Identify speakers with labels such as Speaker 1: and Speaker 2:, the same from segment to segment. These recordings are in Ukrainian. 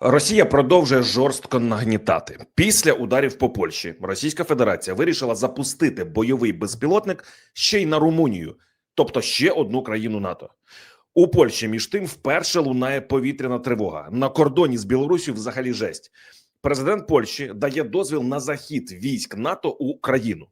Speaker 1: Росія продовжує жорстко нагнітати після ударів по Польщі. Російська Федерація вирішила запустити бойовий безпілотник ще й на Румунію, тобто ще одну країну НАТО. У Польщі між тим вперше лунає повітряна тривога на кордоні з Білорусію. Взагалі жесть. Президент Польщі дає дозвіл на захід військ НАТО у країну.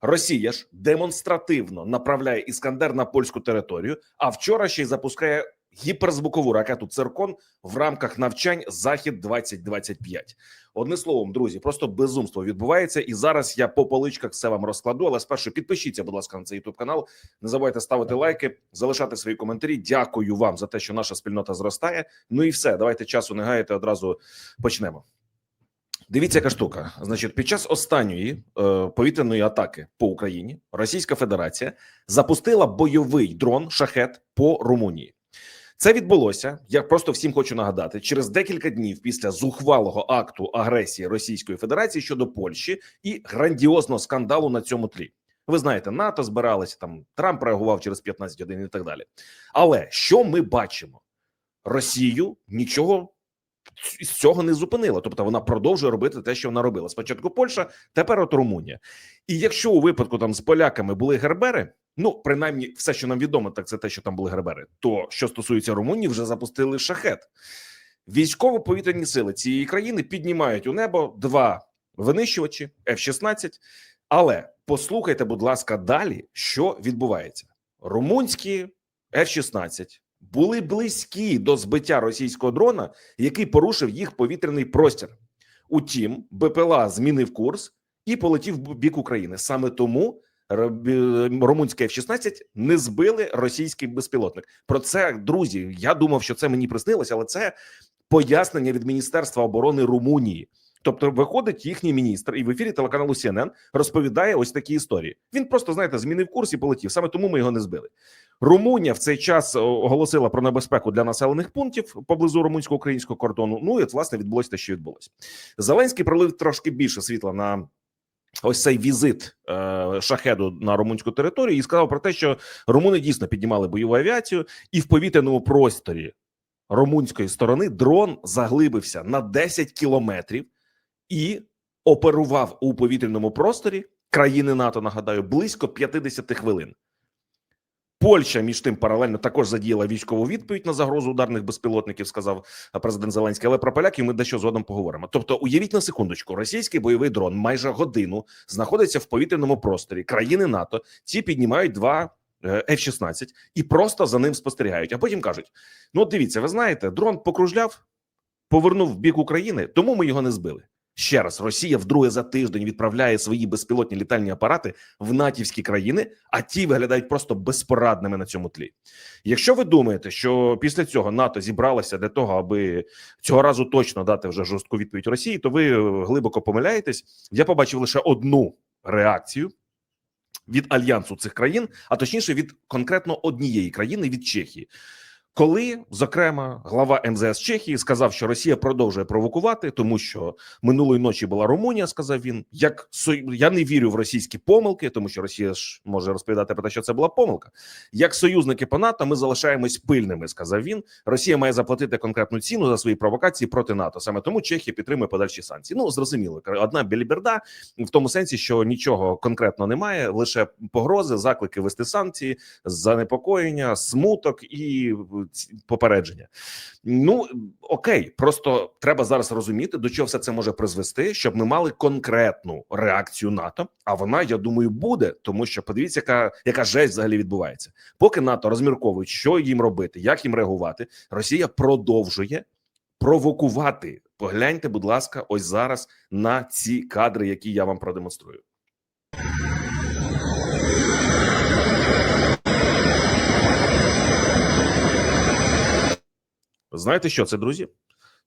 Speaker 1: Росія ж демонстративно направляє іскандер на польську територію. А вчора ще й запускає гіперзвукову ракету Циркон в рамках навчань Захід 2025 Одним словом, друзі, просто безумство відбувається. І зараз я по поличках все вам розкладу. Але спершу підпишіться, будь ласка, на цей youtube канал. Не забувайте ставити лайки, залишати свої коментарі. Дякую вам за те, що наша спільнота зростає. Ну і все, давайте часу не гаяти. Одразу почнемо. Дивіться, яка штука. Значить, під час останньої е, повітряної атаки по Україні Російська Федерація запустила бойовий дрон шахет по Румунії. Це відбулося. Я просто всім хочу нагадати через декілька днів після зухвалого акту агресії Російської Федерації щодо Польщі і грандіозного скандалу на цьому тлі. Ви знаєте, НАТО збиралися там, Трамп реагував через 15 годин і так далі. Але що ми бачимо? Росію нічого з цього не зупинила. Тобто вона продовжує робити те, що вона робила. Спочатку Польща, тепер от Румунія. І якщо у випадку там з поляками були гербери, ну принаймні, все, що нам відомо, так це те, що там були гербери. То що стосується Румунії, вже запустили шахет. Військово-повітряні сили цієї країни піднімають у небо два винищувачі F-16. Але послухайте, будь ласка, далі, що відбувається. Румунські F-16 були близькі до збиття російського дрона, який порушив їх повітряний простір. Утім, БПЛА змінив курс і полетів в бік України. Саме тому румунське F-16 не збили російський безпілотник. Про це друзі. Я думав, що це мені приснилося, але це пояснення від Міністерства оборони Румунії. Тобто, виходить їхній міністр, і в ефірі телеканалу CNN розповідає ось такі історії. Він просто знаєте, змінив курс і полетів. Саме тому ми його не збили. Румунія в цей час оголосила про небезпеку для населених пунктів поблизу румунсько-українського кордону. Ну і от, власне відбулося те, що відбулося. Зеленський пролив трошки більше світла на. Ось цей візит е, шахеду на румунську територію і сказав про те, що румуни дійсно піднімали бойову авіацію, і в повітряному просторі румунської сторони дрон заглибився на 10 кілометрів і оперував у повітряному просторі країни НАТО. Нагадаю, близько 50 хвилин. Польща між тим паралельно також задіяла військову відповідь на загрозу ударних безпілотників, сказав президент Зеленський. Але про поляків ми дещо згодом поговоримо. Тобто, уявіть на секундочку, російський бойовий дрон майже годину знаходиться в повітряному просторі країни НАТО. Ці піднімають два F-16 і просто за ним спостерігають. А потім кажуть: ну, от дивіться, ви знаєте, дрон покружляв, повернув в бік України, тому ми його не збили. Ще раз Росія вдруге за тиждень відправляє свої безпілотні літальні апарати в натівські країни, а ті виглядають просто безпорадними на цьому тлі. Якщо ви думаєте, що після цього НАТО зібралося для того, аби цього разу точно дати вже жорстку відповідь Росії, то ви глибоко помиляєтесь. Я побачив лише одну реакцію від альянсу цих країн, а точніше від конкретно однієї країни від Чехії. Коли зокрема глава МЗС Чехії сказав, що Росія продовжує провокувати, тому що минулої ночі була Румунія, сказав він. Як я не вірю в російські помилки, тому що Росія ж може розповідати про те, що це була помилка. Як союзники по НАТО, ми залишаємось пильними. Сказав він. Росія має заплатити конкретну ціну за свої провокації проти НАТО. Саме тому Чехія підтримує подальші санкції. Ну зрозуміло, одна біліберда в тому сенсі, що нічого конкретно немає, лише погрози, заклики вести санкції, занепокоєння, смуток і попередження. Ну окей, просто треба зараз розуміти, до чого все це може призвести, щоб ми мали конкретну реакцію НАТО. А вона, я думаю, буде, тому що подивіться, яка яка жесть взагалі відбувається. Поки НАТО розмірковують, що їм робити, як їм реагувати. Росія продовжує провокувати. Погляньте, будь ласка, ось зараз на ці кадри, які я вам продемонструю. Знаєте, що це, друзі?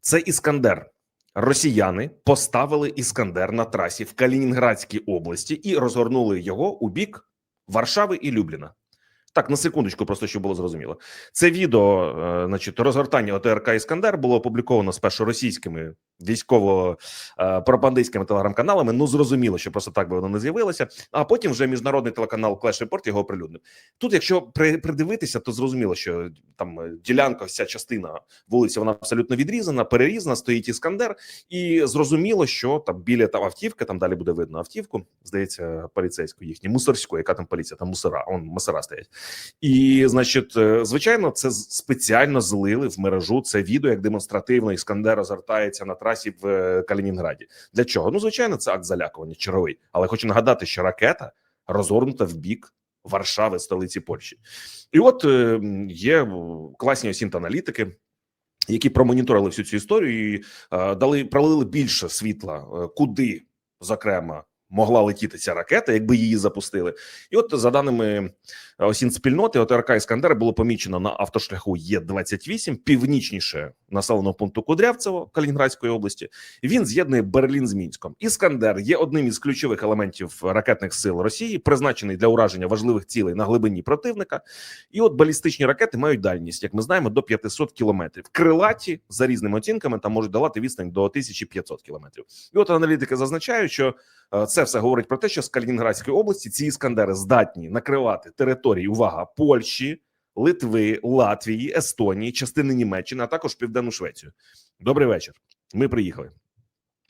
Speaker 1: Це Іскандер. Росіяни поставили Іскандер на трасі в Калінінградській області і розгорнули його у бік Варшави і Любліна. Так, на секундочку, просто щоб було зрозуміло. Це відео, значить, розгортання ОТРК Іскандер було опубліковано спершу російськими військово е, телеграм-каналами. Ну зрозуміло, що просто так би воно не з'явилося. А потім вже міжнародний телеканал Clash Report його оприлюднив. Тут, якщо при, придивитися, то зрозуміло, що там е, ділянка, вся частина вулиці, вона абсолютно відрізана, перерізана, стоїть іскандер, і зрозуміло, що там біля там автівки, там далі буде видно автівку. Здається, поліцейську їхню, мусорську, яка там поліція, там мусора, он мусора стоять. І значить, е, звичайно, це спеціально злили в мережу це відео, як демонстративно іскандер розгортається на трасі в е, Калінінграді. Для чого? Ну, звичайно, це акт залякування черговий. Але хочу нагадати, що ракета розгорнута в бік Варшави, столиці Польщі. І от е, є класні осінт-аналітики, які промоніторили всю цю історію і е, дали пролили більше світла, е, куди зокрема могла летіти ця ракета, якби її запустили. І от за даними осін спільноти, ОТРК Іскандер було помічено на автошляху Є-28 північніше населеного пункту Кудрявцево Калінінградської області. Він з'єднує Берлін з Мінськом. Іскандер є одним із ключових елементів ракетних сил Росії, призначений для ураження важливих цілей на глибині противника. І от балістичні ракети мають дальність, як ми знаємо, до 500 кілометрів. Крилаті за різними оцінками там можуть давати відстань до 1500 кілометрів. І от аналітики зазначають, що е, це все говорить про те, що з Калінінградської області ці іскандери здатні накривати території. Увага Польщі, Литви, Латвії, Естонії, частини Німеччини, а також Південну Швецію. Добрий вечір. Ми приїхали.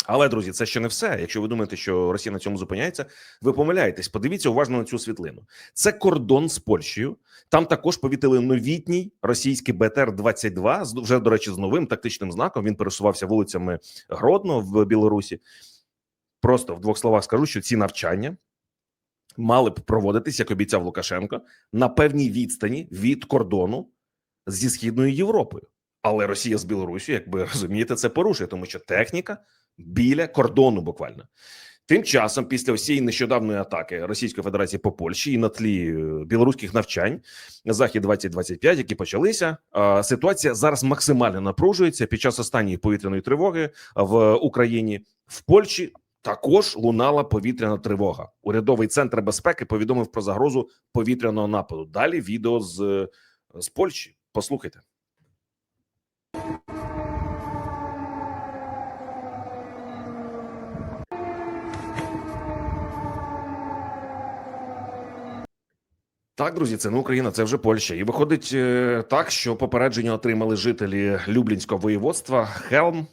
Speaker 1: Але друзі, це ще не все. Якщо ви думаєте, що Росія на цьому зупиняється, ви помиляєтесь. Подивіться уважно на цю світлину. Це кордон з Польщею. Там також повітили новітній російський БТР 22 з вже до речі з новим тактичним знаком. Він пересувався вулицями Гродно в Білорусі. Просто в двох словах скажу, що ці навчання мали б проводитись, як обіцяв Лукашенко, на певній відстані від кордону зі східною Європою. Але Росія з Білорусі, як ви розумієте, це порушує, тому що техніка біля кордону буквально. Тим часом, після всієї нещодавної атаки Російської Федерації по Польщі і на тлі е, білоруських навчань захід 2025 які почалися, е, ситуація зараз максимально напружується під час останньої повітряної тривоги в Україні в Польщі. Також лунала повітряна тривога. Урядовий центр безпеки повідомив про загрозу повітряного нападу. Далі відео з, з Польщі. Послухайте. Так, друзі, це не Україна, це вже Польща. І виходить е, так, що попередження отримали жителі Люблінського воєводства Хелм,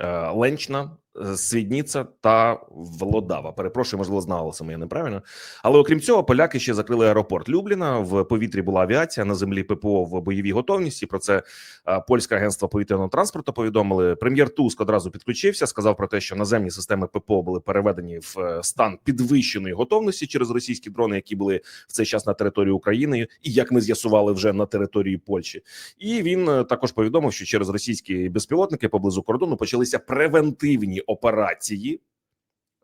Speaker 1: е, Ленчна, Свідніца та Володава. Перепрошую, можливо, з наголосом я неправильно. Але окрім цього, поляки ще закрили аеропорт Любліна. В повітрі була авіація на землі ППО в бойовій готовності. Про це е, польське агентство повітряного транспорту повідомили. Прем'єр Туск одразу підключився. Сказав про те, що наземні системи ППО були переведені в е, стан підвищеної готовності через російські дрони, які були в цей час на території України, і як ми з'ясували вже на території Польщі. І він е, також повідомив, що через російські безпілотники поблизу кордону почалися превентивні операції.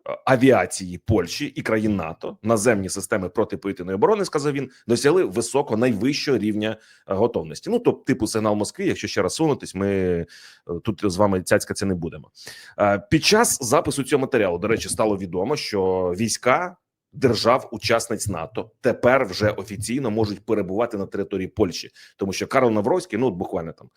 Speaker 1: е, Авіації Польщі і країн НАТО наземні системи протиповітряної оборони, сказав він, досягли високо найвищого рівня е, готовності. Ну тобто, типу сигнал Москви. Якщо ще раз сунутись, ми е, тут з вами цяцька це не будемо. Під час запису цього матеріалу, до речі, стало відомо, що війська держав-учасниць НАТО тепер вже офіційно можуть перебувати на території Польщі, тому що Карл Навровський, ну от буквально там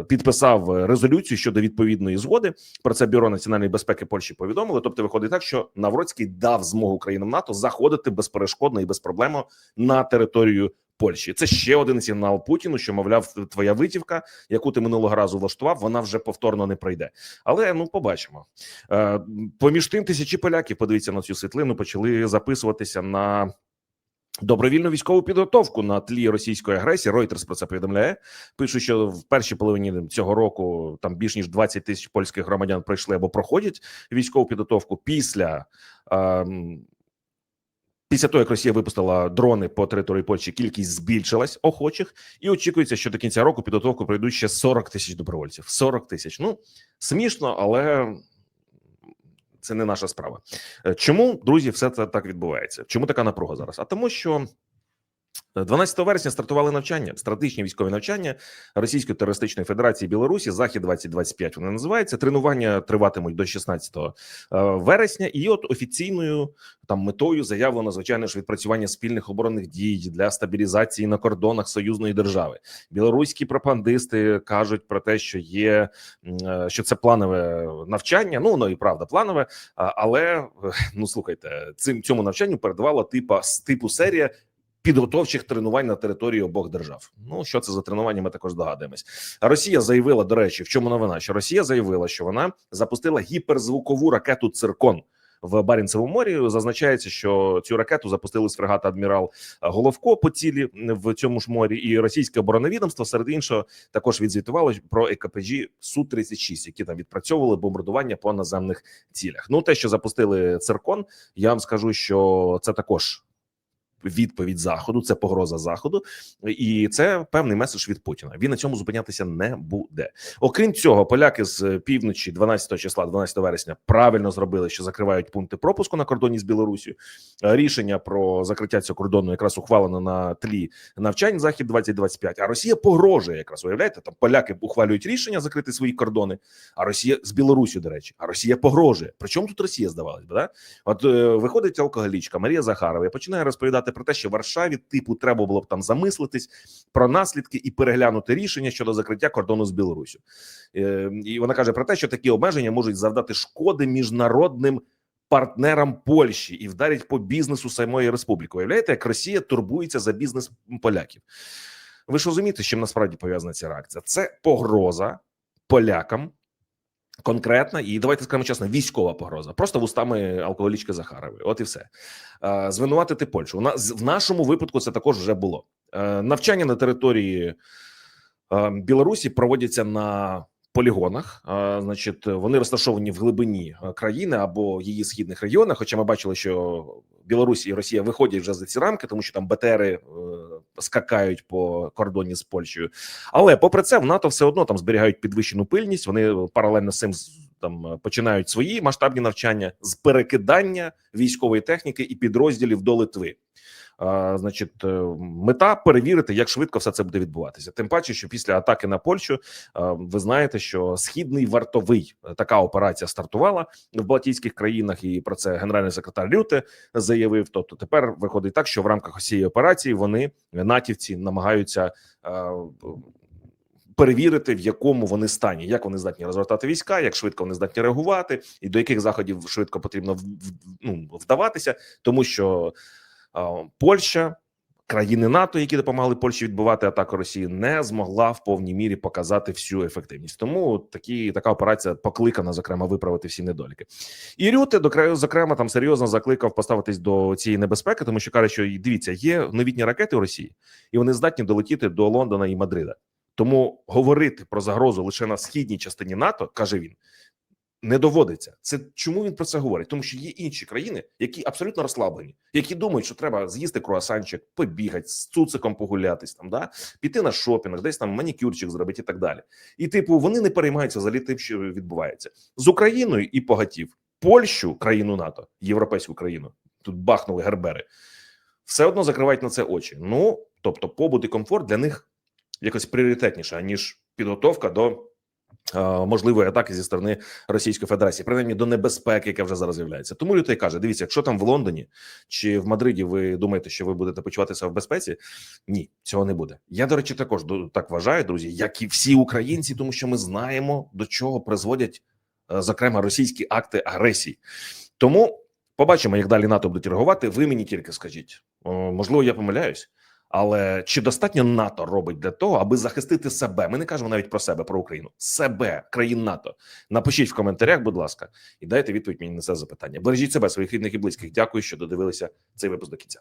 Speaker 1: е, підписав резолюцію щодо відповідної згоди. Про це бюро національної безпеки Польщі повідомили. Тобто, виходить так, що Навроцький дав змогу країнам НАТО заходити безперешкодно і без проблем на територію. Польщі це ще один сигнал Путіну, що мовляв, твоя витівка, яку ти минулого разу влаштував, вона вже повторно не пройде. Але ну побачимо. Е, поміж тим, тисячі поляків, подивіться на цю світлину, почали записуватися на добровільну військову підготовку на тлі російської агресії. Reuters про це повідомляє. Пише, що в першій половині цього року там більш ніж 20 тисяч польських громадян пройшли або проходять військову підготовку після. ем, Після того, як Росія випустила дрони по території Польщі, кількість збільшилась охочих, і очікується, що до кінця року підготовку пройдуть ще 40 тисяч добровольців. 40 тисяч. Ну смішно, але це не наша справа. Е, Чому друзі, все це так відбувається? Чому така напруга зараз? А тому, що 12 вересня стартували навчання, стратегічні військові навчання Російської терористичної федерації Білорусі. Захід 2025 Вони називаються. Тренування триватимуть до 16 е, вересня, і от офіційною там метою заявлено звичайно ж відпрацювання спільних оборонних дій для стабілізації на кордонах союзної держави. Білоруські пропагандисти кажуть про те, що є е, що це планове навчання. Ну воно і правда планове, але е, ну слухайте, цим цьому навчанню передавала типа типу серія підготовчих тренувань на території обох держав. Ну що це за тренування? Ми також здогадуємось. Росія заявила до речі, в чому новина? Що Росія заявила, що вона запустила гіперзвукову ракету Циркон. В Барінцевому морі зазначається, що цю ракету запустили з фрегата адмірал Головко по цілі в цьому ж морі, і російське оборонне відомство серед іншого також відзвітувало про ЕКПЖ су 36 які там відпрацьовували бомбардування по наземних цілях. Ну те, що запустили циркон, я вам скажу, що це також відповідь заходу, це погроза заходу, і це певний меседж від Путіна. Він на цьому зупинятися не буде. Окрім цього, поляки з півночі, 12 числа, 12 вересня, правильно зробили, що закривають пункти пропуску на кордоні з Білорусію. Е, Рішення про закриття цього кордону якраз ухвалено на тлі навчань захід 2025 А Росія погрожує якраз. Уявляєте, там поляки ухвалюють рішення закрити свої кордони. А Росія з Білорусі, до речі, а Росія погрожує. Причому тут Росія здавалось би, да? От е, виходить алкоголічка Марія Захарова і починає розповідати про те, що Варшаві типу треба було б там замислитись про наслідки і переглянути рішення щодо закриття кордону з Білорусю. Е, і вона каже про те, що такі обмеження можуть завдати шкоди міжнародним. Партнерам Польщі і вдарять по бізнесу самої республіки. Уявляєте, як Росія турбується за бізнес поляків? Ви ж розумієте, з чим насправді пов'язана ця реакція? Це погроза полякам конкретна, і давайте скажемо чесно, військова погроза, просто вустами алкоголічки Захарової. От і все. Звинуватити Польщу. У нас в нашому випадку це також вже було. Е, Навчання на території е, Білорусі проводяться на полігонах. Е, Значить, вони розташовані в глибині країни або її східних регіонах. Хоча ми бачили, що Білорусь і Росія виходять вже за ці рамки, тому що там БТРи скакають по кордоні з Польщею. Але попри це, в НАТО все одно там зберігають підвищену пильність. Вони паралельно з цим там е, починають свої масштабні навчання з перекидання військової техніки і підрозділів до Литви. Значить, е, мета перевірити, як швидко все це буде відбуватися. Тим паче, що після атаки на Польщу ви знаєте, що східний вартовий е, така операція стартувала в Балтійських країнах, і про це генеральний секретар Рюте заявив. Тобто, тепер виходить так, що в рамках цієї операції вони натівці намагаються. Перевірити, в якому вони стані, як вони здатні розвертати війська, як швидко вони здатні реагувати, і до яких заходів швидко потрібно ну, вдаватися, тому що Польща, країни НАТО, які допомагали Польщі відбивати атаку Росії, не змогла в повній мірі показати всю ефективність. Тому такі така операція покликана, зокрема, виправити всі недоліки. І Рюте до краю, зокрема, там серйозно закликав поставитись до цієї небезпеки, тому що каже, що дивіться, є новітні ракети у Росії, і вони здатні долетіти до Лондона і Мадрида. Тому говорити про загрозу лише на східній частині НАТО, каже він, не доводиться. Це чому він про це говорить? Тому що є інші країни, які абсолютно розслаблені, які думають, що треба з'їсти круасанчик, побігати, з цуциком погулятись, там да піти на шопінг, десь там манікюрчик зробити і так далі. І типу вони не переймаються взагалі тим, що відбувається з Україною і погатів Польщу, країну НАТО, європейську країну. Тут бахнули гербери. Все одно закривають на це очі. Ну тобто, побут і комфорт для них якось пріоритетніше ніж підготовка до можливої атаки зі сторони Російської Федерації, принаймні до небезпеки, яка вже зараз з'являється. Тому Лютей каже: дивіться, якщо там в Лондоні чи в Мадриді ви думаєте, що ви будете почуватися в безпеці, ні, цього не буде. Я до речі, також так вважаю, друзі, як і всі українці, тому що ми знаємо до чого призводять е, зокрема російські акти агресії. Тому побачимо, як далі НАТО будуть реагувати. Ви мені тільки скажіть, можливо, я помиляюсь. Але чи достатньо НАТО робить для того, аби захистити себе? Ми не кажемо навіть про себе, про Україну, себе, країн НАТО. Напишіть в коментарях, будь ласка, і дайте відповідь мені на це запитання. Бережіть себе, своїх рідних і близьких. Дякую, що додивилися цей випуск до кінця.